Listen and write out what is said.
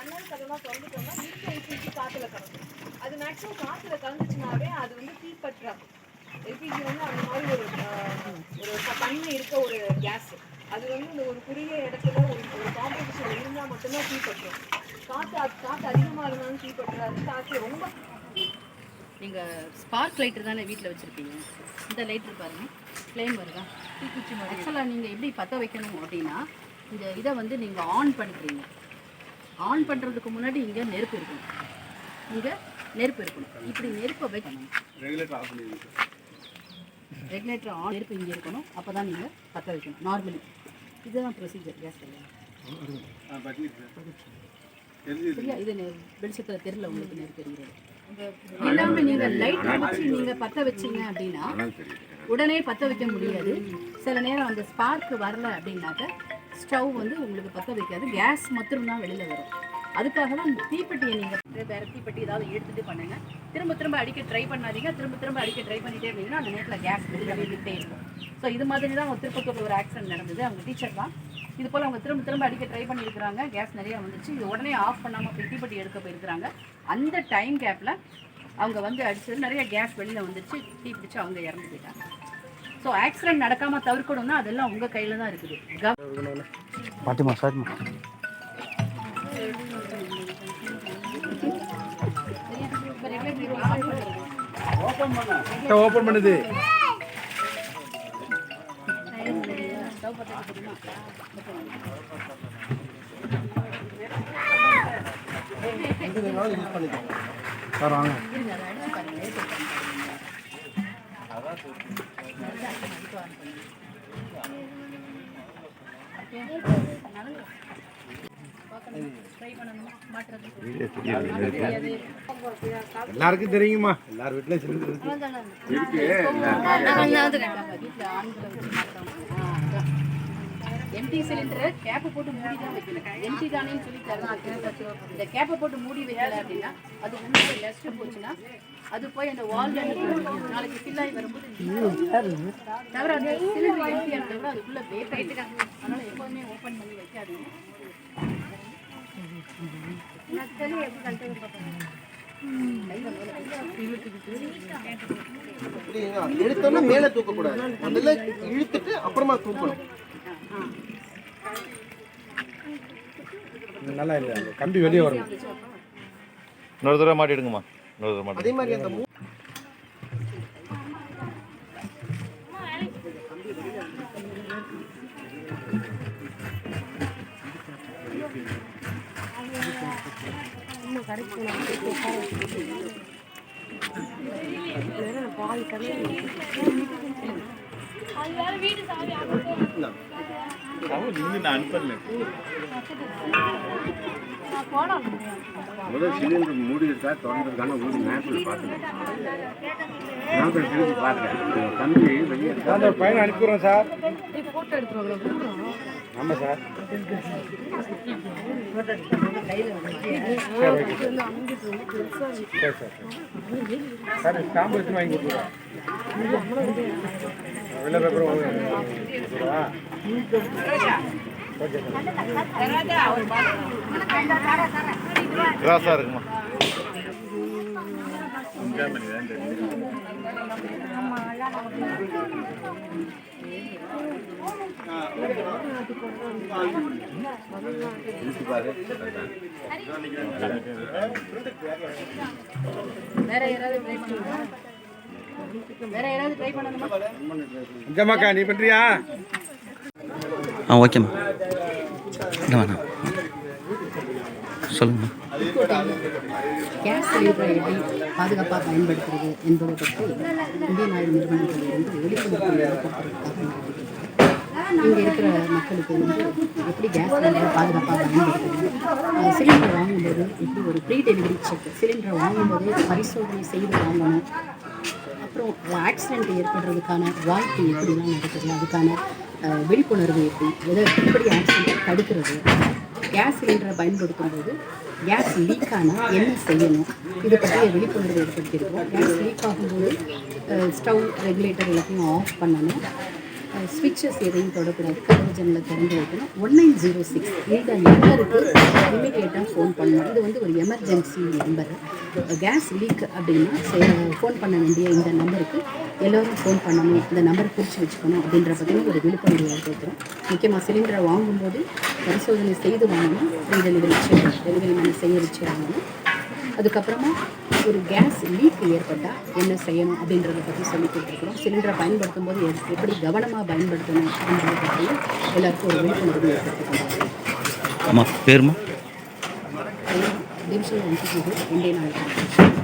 ஜன்னல் கதெல்லாம் திறந்துட்டோம்னா இருக்க எல்பிஜி காத்துல கலந்துரும் அது மேக்ஸிமம் காத்துல கலந்துச்சுனாவே அது வந்து தீப்பற்றாது. எல்பிஜி வந்து அந்த மாதிரி ஒரு ஒரு தன்மை இருக்க ஒரு கேஸ் அது வந்து இந்த ஒரு குறுகிய இடத்துல ஒரு ஒரு காம்படிஷன் இருந்தால் மட்டும்தான் தீப்பற்றும் காற்று அது காற்று அதிகமாக இருந்தாலும் தீப்பற்றாது. காற்று ரொம்ப நீங்கள் ஸ்பார்க் லைட்டர் தானே வீட்டில் வச்சுருப்பீங்க? இந்த லைட்டர் பாருங்க. ஃப்ளேம் வருதா? தீக்குச்சி மாதிரி. ஆக்சுவலாக நீங்கள் எப்படி பற்ற வைக்கணும் அப்படின்னா இந்த இதை வந்து நீங்கள் ஆன் பண்ணிக்கிறீங்க. ஆன் பண்ணுறதுக்கு முன்னாடி இங்கே நெருப்பு இருக்கணும். இங்கே நெருப்பு இருக்கணும். இப்படி நெருப்பை வைக்கணும். ரெகுலேட்டர் ஆன் நெருப்பு இங்கே இருக்கணும். அப்போ தான் நீங்கள் பற்ற வைக்கணும். நார்மலி இதுதான் ப்ரொசீஜர் கேஸ் சரியா? இது நெ- வெளிச்சத்தில் தெரியல உங்களுக்கு நெருப்பு தெரிகிறது எல்லாமே நீங்கள் லைட் வச்சு நீங்கள் பற்ற வச்சீங்க அப்படின்னா உடனே பற்ற வைக்க முடியாது. சில நேரம் அந்த ஸ்பார்க் வரல அப்படின்னாக்க ஸ்டவ் வந்து உங்களுக்கு பற்ற வைக்காது. கேஸ் மட்டும்தான் வெளியில் வரும். அதுக்காக தான் இந்த தீப்பெட்டியை நீங்கள் வேறு தீப்பெட்டி ஏதாவது எடுத்துகிட்டு பண்ணுங்க. திரும்ப திரும்ப அடிக்க ட்ரை பண்ணாதீங்க. திரும்ப திரும்ப அடிக்க ட்ரை பண்ணிட்டே இருந்தீங்கன்னா அந்த நேரத்தில் கேஸ் வெளியில் வந்துகிட்டே இருக்கும். ஸோ இது மாதிரி தான் அவங்க திருப்பத்தூர் ஒரு ஆக்சிடென்ட் நடந்தது. அவங்க டீச்சர் தான். இது போல் அவங்க திரும்ப திரும்ப அடிக்க ட்ரை பண்ணியிருக்கிறாங்க. கேஸ் நிறையா வந்துச்சு இது உடனே ஆஃப் பண்ணாமல் போய் தீப்பெட்டி எடுக்க போயிருக்கிறாங்க. அந்த டைம் கேப்பில் அவங்க வந்து அடிச்சது. நிறைய கேஸ் வெளியில் வந்துச்சு தீ பிடிச்சு அவங்க இறந்து போயிட்டாங்க. ஸோ ஆக்சிடென்ட் நடக்காமல் தவிர்க்கணும்னா அதெல்லாம் உங்கள் கையில் தான் இருக்குது. பாட்டிமா சாரிம்மா ஓப்பன் பண்ணுது. சார் வாங்க. எல்லாருக்கும் தெரியுமா? எல்லார் வீட்லயும் இருக்கு. எம்டி சிலிண்டர் கேப்பை போட்டு மூடி தான் வைக்கணும். எம்டி தானேன்னு சொல்லி தரணும். இந்த கேப்பை போட்டு மூடி வைக்கல அப்படின்னா அது உண்மையில டஸ்ட் போச்சுன்னா அது போய் அந்த வால்ல நாளைக்கு ஃபில் ஆகி வரும்போது தவிர அந்த சிலிண்டர் எம்டியாக தவிர அதுக்குள்ள வேப்பை அதனால எப்போதுமே ஓப்பன் பண்ணி வைக்காதீங்க. மேல தூக்க கூடாது முதல்ல இழுத்துட்டு அப்புறமா தூக்கணும். நல்லா இல்லை அந்த கம்பி வெளியே வரணும். இன்னொரு தடவை மாட்டிடுங்கம்மா இன்னொரு தடவை மாட்டி அதே மாதிரி அந்த மூ- முதல் சிலிண்டர் மூடி இருக்கா திறந்துருக்கான? ஊர் மேப்பில் பார்த்துக்கணும் மேப்பில் திருப்பி பார்க்குறேன். தம்பி வெளியே இருக்கா அந்த பையனை அனுப்பிடுறோம் சார். ஆமாம் சார். சரி சார். சார் ஸ்டாம்பு வச்சு வாங்கி கொடுத்துருவோம் வெள்ளை பேப்பர் கொடுத்துருவா ஓகே சார். கிராஸாக இருக்குமா? வேற யாராவது ட்ரை பண்ணுமா வேற யாராவது ட்ரை பண்ணணுமா நீ பண்ணுறியா ஆ ஓகேம்மா இல்லை வேணாம் சொல்லுங்கம்மா. கேஸ் சிலிண்டரை எப்படி பாதுகாப்பாக பயன்படுத்துறது என்பதை பற்றி இந்தியன் ஆயில் நிறுவனத்திலிருந்து ஏற்படுத்துறதுக்காக இங்கே இருக்கிற மக்களுக்கு வந்து எப்படி கேஸ் சிலிண்டரை பாதுகாப்பாக பயன்படுத்தணும் சிலிண்டர் வாங்கும்போது எப்படி ஒரு ப்ரீ டெலிவரி செக் சிலிண்டரை வாங்கும்போது பரிசோதனை செய்து வாங்கணும். அப்புறம் ஆக்சிடென்ட் ஏற்படுறதுக்கான வாய்ப்பு எப்படிலாம் நடக்குது? அதுக்கான விழிப்புணர்வு எப்படி? எதை எப்படி ஆக்சிடென்ட்டை தடுக்கிறது? கேஸ் சிலிண்டரை பயன்படுத்தும் போது கேஸ் லீக் ஆனால் என்ன செய்யணும்? இது பற்றிய விழிப்புணர்வு ஏற்படுத்தியிருக்கோம். கேஸ் லீக் ஆகும்போது ஸ்டவ் ரெகுலேட்டர் எல்லாத்தையும் ஆஃப் பண்ணணும். ஸ்விட்சஸ் எதையும் தொடக்கூடாது. கதவு ஜன்னலை திறந்து வைக்கணும். ஒன் நைன் ஜீரோ சிக்ஸ் இந்த நம்பருக்கு இமிடியேட்டாக ஃபோன் பண்ணணும். இது வந்து ஒரு எமர்ஜென்சி நம்பர் கேஸ் லீக் அப்படின்னா ஃபோன் பண்ண வேண்டிய இந்த நம்பருக்கு எல்லோரும் ஃபோன் பண்ணணும். இந்த நம்பரை குறித்து வச்சுக்கணும் அப்படின்ற பற்றின ஒரு விழிப்புணர்வு ஏற்படுத்துகிறோம் முக்கியமாக சிலிண்டரை வாங்கும்போது பரிசோதனை செய்து வாங்கணும் ஃப்ரீ டெலிவரி டெலிவரி நம்ம செய்ய வச்சு வாங்கணும். அதுக்கப்புறமா ஒரு கேஸ் லீக் ஏற்பட்டால் என்ன செய்யணும் அப்படின்றத பற்றி சொல்லி கொடுத்துருக்குறோம். சிலிண்டரை பயன்படுத்தும் போது எப்- எப்படி கவனமாக பயன்படுத்தணும் அப்படின்றத பற்றியும் எல்லாருக்கும் ஒரு விழிப்புணர்வு ஏற்படுத்திக்கணும் பேருமா? டிவிஷனல் என்டிடி ரெண்டே நாள்